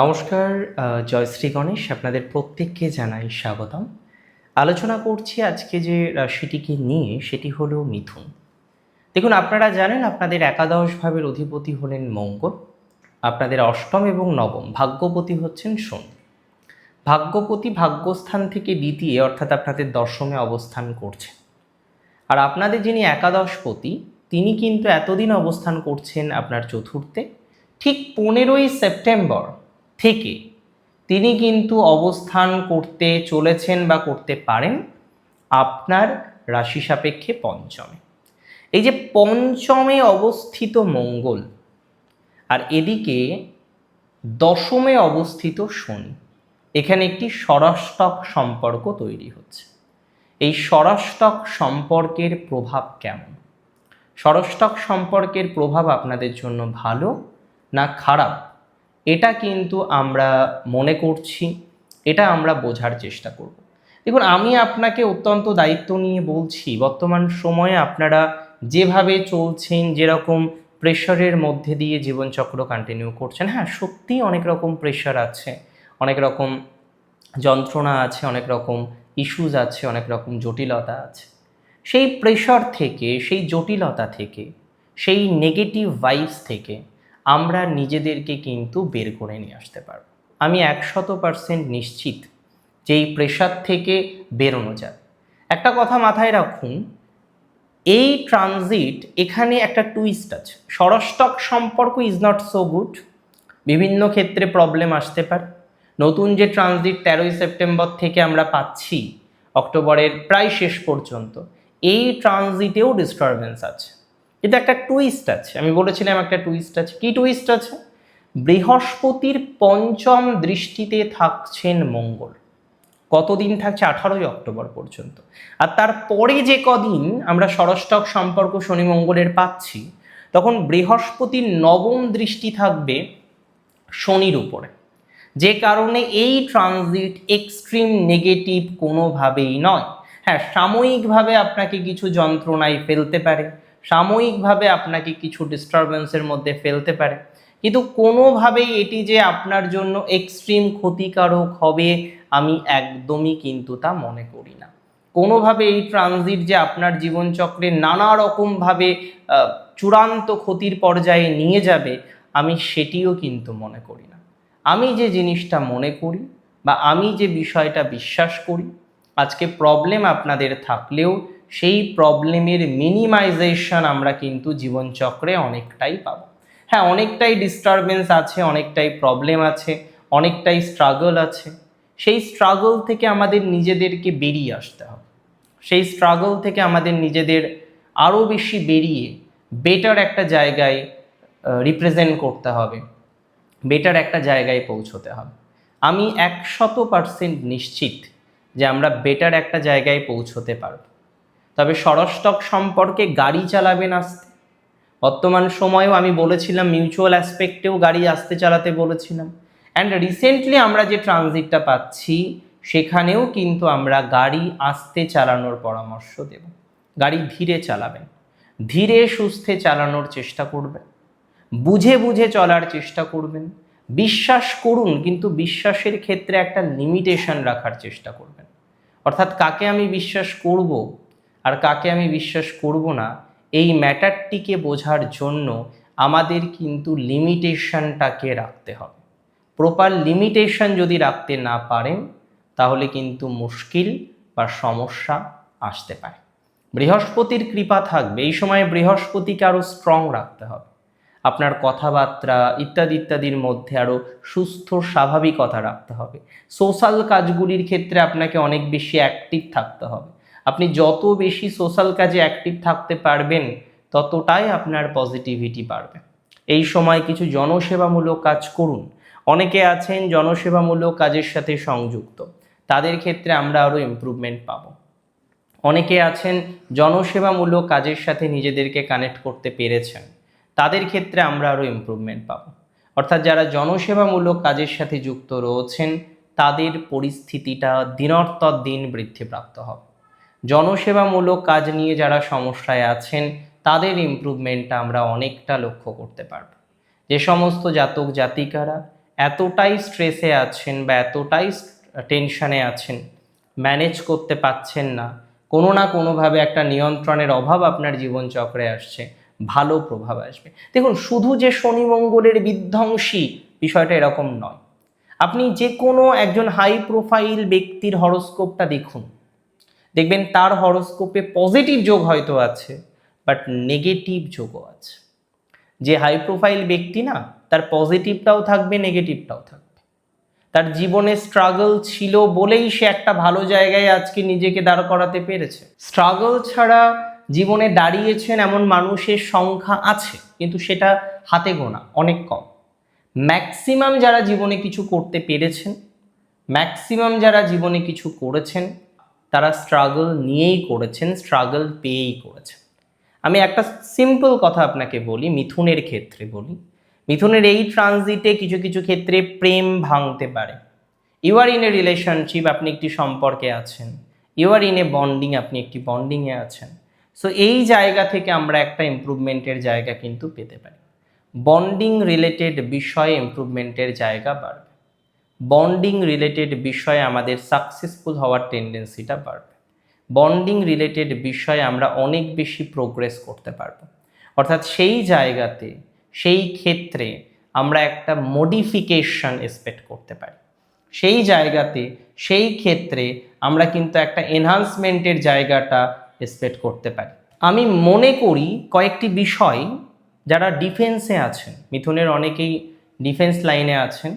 নমস্কার জয়শ্রী গণেশ, আপনাদের প্রত্যেককে জানাই স্বাগতম। আলোচনা করছি আজকে যে রাশিটিকে নিয়ে, সেটি হলো মিথুন। দেখুন, আপনারা জানেন আপনাদের একাদশ ভাবের অধিপতি হলেন মঙ্গল। আপনাদের অষ্টম এবং নবম ভাগ্যপতি হচ্ছেন শনি। ভাগ্যপতি ভাগ্যস্থান থেকে দ্বিতীয়, অর্থাৎ আপনাদের দশমে অবস্থান করছেন। আর আপনাদের যিনি একাদশপতি, তিনি কিন্তু এতদিন অবস্থান করছেন আপনার চতুর্থে, ঠিক পনেরোই সেপ্টেম্বর থেকে তিনি কিন্তু অবস্থান করতে চলেছেন বা করতে পারেন আপনার রাশি সাপেক্ষে পঞ্চমে। এই যে পঞ্চমে অবস্থিত মঙ্গল আর এদিকে দশমে অবস্থিত শনি, এখানে একটি সরাষ্টক সম্পর্ক তৈরি হচ্ছে। এই সরাষ্টক সম্পর্কের প্রভাব কেমন? সরষ্টক সম্পর্কের প্রভাব আপনাদের জন্য ভালো না খারাপ? এটা কিন্তু আমরা মনে করছি, এটা আমরা বোঝার চেষ্টা করব। দেখুন, আমি আপনাকে অত্যন্ত দায়িত্ব নিয়ে বলছি, বর্তমান সময়ে আপনারা যেভাবে চলছেন, যেরকম প্রেশারের মধ্যে দিয়ে জীবনচক্র কন্টিনিউ করছেন হ্যাঁ সত্যিই অনেক রকম প্রেশার আছে, অনেক রকম যন্ত্রণা আছে, অনেক রকম ইস্যুজ আছে, অনেক রকম জটিলতা আছে। সেই প্রেশার থেকে, সেই জটিলতা থেকে, সেই নেগেটিভ ভাইবস থেকে আমরা নিজেদেরকে কিন্তু বের করে নিয়ে আসতে পারব। আমি একশত পার্সেন্ট নিশ্চিত যে এই প্রেশার থেকে বেরোনো যায় একটা কথা মাথায় রাখুন, এই ট্রানজিট এখানে একটা টুইস্ট আছে। সরষ্টক সম্পর্ক ইজ নট সো গুড বিভিন্ন ক্ষেত্রে প্রবলেম আসতে পারে। নতুন যে ট্রানজিট তেরোই সেপ্টেম্বর থেকে আমরা পাচ্ছি, অক্টোবরের প্রায় শেষ পর্যন্ত, এই ট্রানজিটেও ডিস্টারবেন্স আছে। কিন্তু একটা টুইস্ট আছে। আমি বলেছিলাম একটা টুইস্ট আছে। কি টুইস্ট আছে? বৃহস্পতির পঞ্চম দৃষ্টিতে থাকছেন মঙ্গল। কতদিন থাকছে? আঠারোই অক্টোবর পর্যন্ত। আর তারপরে যে কদিন আমরা সরষ্টক সম্পর্ক শনি মঙ্গলের পাচ্ছি, তখন বৃহস্পতির নবম দৃষ্টি থাকবে শনির উপরে। যে কারণে এই ট্রানজিট এক্সট্রিম নেগেটিভ কোনোভাবেই নয়। হ্যাঁ সাময়িকভাবে আপনাকে কিছু যন্ত্রণায় ফেলতে পারে। সাময়িকভাবে আপনাকে কিছু ডিস্টারবেন্সের মধ্যে ফেলতে পারে। কিন্তু কোনোভাবেই এটি যে আপনার জন্য এক্সট্রিম ক্ষতিকারক হবে, আমি একদমই কিন্তু তা মনে করি না। কোনোভাবে এই ট্রানজিট যে আপনার জীবনচক্রে নানা রকমভাবে চূড়ান্ত ক্ষতির পর্যায়ে নিয়ে যাবে, আমি সেটিও কিন্তু মনে করি না। আমি যে জিনিসটা মনে করি বা আমি যে বিষয়টা বিশ্বাস করি, আজকে প্রবলেম আপনাদের থাকলেও সেই প্রবলেমের মিনিমাইজেশন আমরা কিন্তু জীবনচক্রে অনেকটাই পাবো। হ্যাঁ অনেকটাই ডিস্টারবেন্স আছে, অনেকটাই প্রবলেম আছে, অনেকটাই স্ট্রাগল আছে। সেই স্ট্রাগল থেকে আমাদের নিজেদেরকে বেরিয়ে আসতে হবে। সেই স্ট্রাগল থেকে আমাদের নিজেদের আরও বেশি বেরিয়ে বেটার একটা জায়গায় রিপ্রেজেন্ট করতে হবে। বেটার একটা জায়গায় পৌঁছতে হবে। আমি একশত পার্সেন্ট নিশ্চিত যে আমরা বেটার একটা জায়গায় পৌঁছতে পারব। তবে সরষ্টক সম্পর্কে গাড়ি চালাবেন আসতে। বর্তমান সময়েও আমি বলেছিলাম মিউচুয়াল অ্যাসপেক্টেও গাড়ি আসতে চালাতে বলেছিলাম। অ্যান্ড রিসেন্টলি আমরা যে ট্রানজিটটা পাচ্ছি, সেখানেও কিন্তু আমরা গাড়ি আস্তে চালানোর পরামর্শ দেব। গাড়ি ধীরে চালাবেন, ধীরে সুস্থে চালানোর চেষ্টা করবেন, বুঝে বুঝে চলার চেষ্টা করবেন, বিশ্বাস করুন, কিন্তু বিশ্বাসের ক্ষেত্রে একটা লিমিটেশন রাখার চেষ্টা করবেন। অর্থাৎ কাকে আমি বিশ্বাস করব? আর কাকে আমি বিশ্বাস করব না, এই ম্যাটারটিকে বোঝার জন্য আমাদের কিন্তু লিমিটেশনটাকে রাখতে হবে। প্রপার লিমিটেশন যদি রাখতে না পারেন, তাহলে কিন্তু মুশকিল বা সমস্যা আসতে পারে। বৃহস্পতির কৃপা থাকবে, এই সময় বৃহস্পতিকে আরও স্ট্রং রাখতে হবে। আপনার কথাবার্তা ইত্যাদি ইত্যাদির মধ্যে আরও সুস্থ, স্বাভাবিকতা রাখতে হবে। সোশ্যাল কাজগুলির ক্ষেত্রে আপনাকে অনেক বেশি অ্যাক্টিভ থাকতে হবে। আপনি যত বেশি সোশ্যাল কাজে অ্যাক্টিভ থাকতে পারবেন, ততটাই আপনার পজিটিভিটি বাড়বে। এই সময় কিছু জনসেবামূলক কাজ করুন। অনেকে আছেন জনসেবামূলক কাজের সাথে সংযুক্ত। তাদের ক্ষেত্রে আমরা আরও ইমপ্রুভমেন্ট পাবো। অনেকে আছেন জনসেবামূলক কাজের সাথে নিজেদেরকে কানেক্ট করতে পেরেছেন। তাদের ক্ষেত্রে আমরা আরও ইমপ্রুভমেন্ট পাবো। অর্থাৎ যারা জনসেবামূলক কাজের সাথে যুক্ত রয়েছেন, তাদের পরিস্থিতিটা দিনর্তর দিন বৃদ্ধিপ্রাপ্ত হবে। জনসেবামূলক কাজ নিয়ে যারা সমস্যায় আছেন, তাদের ইমপ্রুভমেন্টটা আমরা অনেকটা লক্ষ্য করতে পারব। যে সমস্ত জাতক জাতিকারা এতটাই স্ট্রেসে আছেন বা এতটাই টেনশানে আছেন ম্যানেজ করতে পাচ্ছেন না, কোনো না কোনোভাবে একটা নিয়ন্ত্রণের অভাব আপনার জীবনচক্রে আসছে, ভালো প্রভাব আসবে। দেখুন, শুধু যে শনি মঙ্গলের বিধ্বংসী বিষয়টা এরকম নয়। আপনি যে কোনো একজন হাই প্রোফাইল ব্যক্তির হরস্কোপটা দেখুন। দেখবেন তার হরস্কোপে পজিটিভ যোগ হয়তো আছে, বাট নেগেটিভ যোগও আছে। যে হাই প্রোফাইল ব্যক্তি না, তার পজিটিভটাও থাকবে, নেগেটিভটাও থাকবে। তার জীবনে স্ট্রাগল ছিল বলেই সে একটা ভালো জায়গায় আজকে নিজেকে দাঁড় করাতে পেরেছে। স্ট্রাগল ছাড়া জীবনে দাঁড়িয়েছেন এমন মানুষের সংখ্যা আছে, কিন্তু সেটা হাতে গোনা, অনেক কম। ম্যাক্সিমাম যারা জীবনে কিছু করতে পেরেছেন, ম্যাক্সিমাম যারা জীবনে কিছু করেছেন তারা স্ট্রাগল নিয়েই করেছেন স্ট্রাগল পেয়েই করেছেন। আমি একটা সিম্পল কথা আপনাকে বলি, মিথুনের ক্ষেত্রে বলি। মিথুনের এই ট্রানজিটে কিছু কিছু ক্ষেত্রে প্রেম ভাঙতে পারে। You are in a relationship আপনি একটি সম্পর্কে আছেন। You are in a bonding আপনি একটি বন্ডিংয়ে আছেন। সো এই জায়গা থেকে আমরা একটা ইমপ্রুভমেন্টের জায়গা কিন্তু পেতে পারি। বন্ডিং রিলেটেড বিষয়ে ইমপ্রুভমেন্টের জায়গা বাড়বে। বন্ডিং রিলেটেড বিষয়ে আমাদের সাকসেসফুল হওয়ার টেন্ডেন্সিটা বাড়বে। বন্ডিং রিলেটেড বিষয়ে আমরা অনেক বেশি প্রোগ্রেস করতে পারব। অর্থাৎ সেই জায়গাতে, সেই ক্ষেত্রে আমরা একটা মডিফিকেশন এক্সপেক্ট করতে পারি। সেই জায়গাতে, সেই ক্ষেত্রে আমরা কিন্তু একটা এনহান্সমেন্টের জায়গাটা এক্সপেক্ট করতে পারি। আমি মনে করি কয়েকটি বিষয় যারা ডিফেন্সে আছেন, মিথুনের অনেকেই ডিফেন্স লাইনে আছেন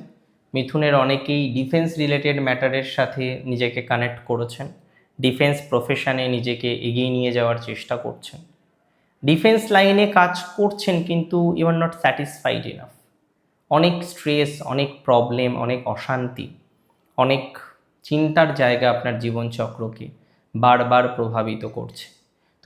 মিথুনের অনেকেই ডিফেন্স রিলেটেড ম্যাটারের সাথে নিজেকে কানেক্ট করেছেন। ডিফেন্স প্রফেশনে নিজেকে এগিয়ে নিয়ে যাওয়ার চেষ্টা করছেন। ডিফেন্স লাইনে কাজ করছেন কিন্তু you are not satisfied enough অনেক স্ট্রেস অনেক প্রবলেম অনেক অশান্তি, অনেক চিন্তার জায়গা আপনার জীবনচক্রকে বারবার প্রভাবিত করছে।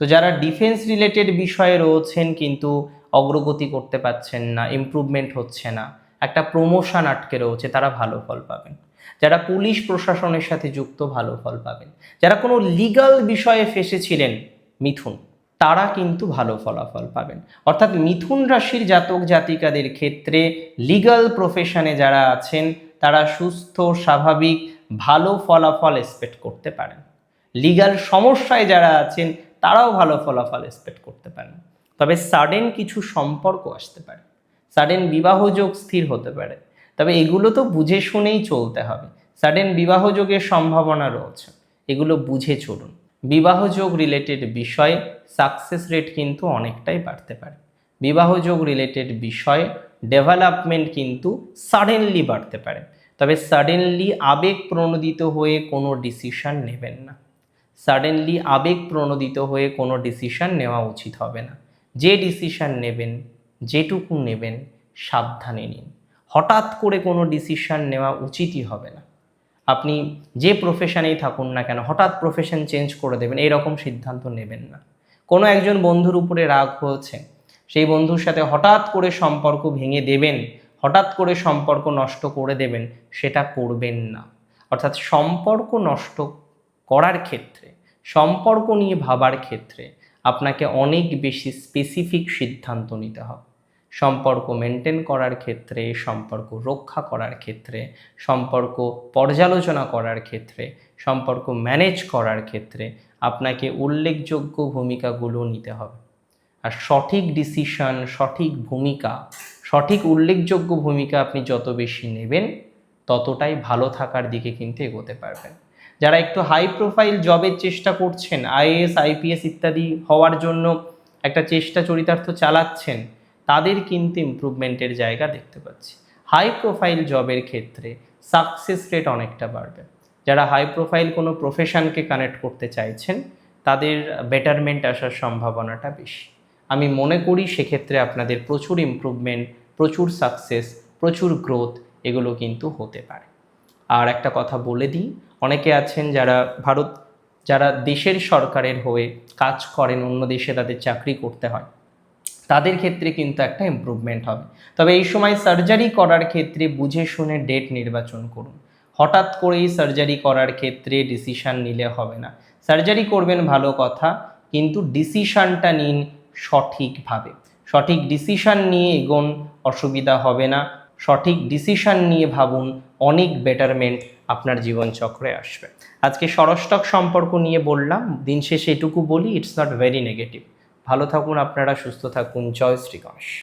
তো যারা ডিফেন্স রিলেটেড বিষয়ে রয়েছেন কিন্তু অগ্রগতি করতে পারছেন না ইমপ্রুভমেন্ট হচ্ছে না একটা প্রমোশন আটকে রয়েছে, তারা ভালো ফল পাবেন। যারা পুলিশ প্রশাসনের সাথে যুক্ত, ভালো ফল পাবেন। যারা কোনো লিগাল বিষয়ে ফেসেছিলেন, মিথুন, তারা কিন্তু ভালো ফলাফল পাবেন। অর্থাৎ মিথুন রাশির জাতক জাতিকাদের ক্ষেত্রে লিগাল প্রফেশনে যারা আছেন, তারা সুস্থ, স্বাভাবিক, ভালো ফলাফল এক্সপেক্ট করতে পারেন। লিগাল সমস্যায় যারা আছেন, তারাও ভালো ফলাফল এক্সপেক্ট করতে পারেন। তবে সাডেন কিছু সম্পর্ক আসতে পারে। সাডেন বিবাহযোগ স্থির হতে পারে। তবে এগুলো তো বুঝে শুনেই চলতে হবে। সাডেন বিবাহযোগের সম্ভাবনা রয়েছে। এগুলো বুঝে চলুন। বিবাহযোগ রিলেটেড বিষয়ে সাকসেস রেট কিন্তু অনেকটাই বাড়তে পারে। বিবাহযোগ রিলেটেড বিষয়ে ডেভেলপমেন্ট কিন্তু সাডেনলি বাড়তে পারে। তবে সাডেনলি আবেগ প্রণোদিত হয়ে কোনো ডিসিশন নেবেন না। সাডেনলি আবেগ প্রণোদিত হয়ে কোনো ডিসিশন নেওয়া উচিত হবে না। যে ডিসিশন নেবেন যেটুকু নেবেন সাবধানে নিন। হঠাৎ করে কোনো ডিসিশন নেওয়া উচিতই হবে না। আপনি যে প্রফেশনেই থাকুন না কেন, হঠাৎ প্রফেশন চেঞ্জ করে দেবেন, এরকম সিদ্ধান্ত নেবেন না। কোনো একজন বন্ধুর উপরে রাগ হয়েছে, সেই বন্ধুর সাথে হঠাৎ করে সম্পর্ক ভেঙে দেবেন, হঠাৎ করে সম্পর্ক নষ্ট করে দেবেন, সেটা করবেন না। অর্থাৎ সম্পর্ক নষ্ট করার ক্ষেত্রে, সম্পর্ক নিয়ে ভাবার ক্ষেত্রে আপনাকে অনেক বেশি স্পেসিফিক সিদ্ধান্ত নিতে হবে। সম্পর্ক মেনটেন করার ক্ষেত্রে, সম্পর্ক রক্ষা করার ক্ষেত্রে, সম্পর্ক পর্যালোচনা করার ক্ষেত্রে, সম্পর্ক ম্যানেজ করার ক্ষেত্রে আপনাকে উল্লেখযোগ্য ভূমিকাগুলো নিতে হবে। আর সঠিক ডিসিশন সঠিক ভূমিকা, সঠিক উল্লেখযোগ্য ভূমিকা আপনি যত বেশি নেবেন, ততটাই ভালো থাকার দিকে কিন্তু এগোতে পারবেন। যারা একটু হাই প্রোফাইল জবের চেষ্টা করছেন আইএএস আইপিএস ইত্যাদি হওয়ার জন্য একটা চেষ্টা চরিতার্থ চালাচ্ছেন তাদের কিন্তু ইমপ্রুভমেন্টের জায়গা দেখতে পাচ্ছি। হাই প্রোফাইল জবের ক্ষেত্রে সাকসেস রেট অনেকটা বাড়বে। যারা হাই প্রোফাইল কোনো প্রফেশনকে কানেক্ট করতে চাইছেন, তাদের বেটারমেন্ট আসার সম্ভাবনাটা বেশি। আমি মনে করি সেক্ষেত্রে আপনাদের প্রচুর ইমপ্রুভমেন্ট প্রচুর সাকসেস প্রচুর গ্রোথ এগুলো কিন্তু হতে পারে। আর একটা কথা বলে দিই, অনেকে আছেন যারা ভারত, যারা দেশের সরকারের হয়ে কাজ করেন, অন্য দেশে তাদের চাকরি করতে হয় তাদের ক্ষেত্রে কিন্তু একটা ইমপ্রুভমেন্ট হবে। তবে এই সময় সার্জারি করার ক্ষেত্রে বুঝে শুনে ডেট নির্বাচন করুন। হঠাৎ করেই সার্জারি করার ক্ষেত্রে ডিসিশান নিলে হবে না। সার্জারি করবেন ভালো কথা, কিন্তু ডিসিশানটা নিন সঠিকভাবে। সঠিক ডিসিশান নিয়ে এগোন, অসুবিধা হবে না। সঠিক ডিসিশান নিয়ে ভাবুন, অনেক বেটারমেন্ট আপনার জীবনচক্রে আসবে। আজকে সরস্টক সম্পর্ক নিয়ে বললাম, দিন শেষে এটুকু বলি ইটস নট ভেরি নেগেটিভ ভালো থাকুন আপনারা সুস্থ থাকুন। জয় শ্রী গণেশ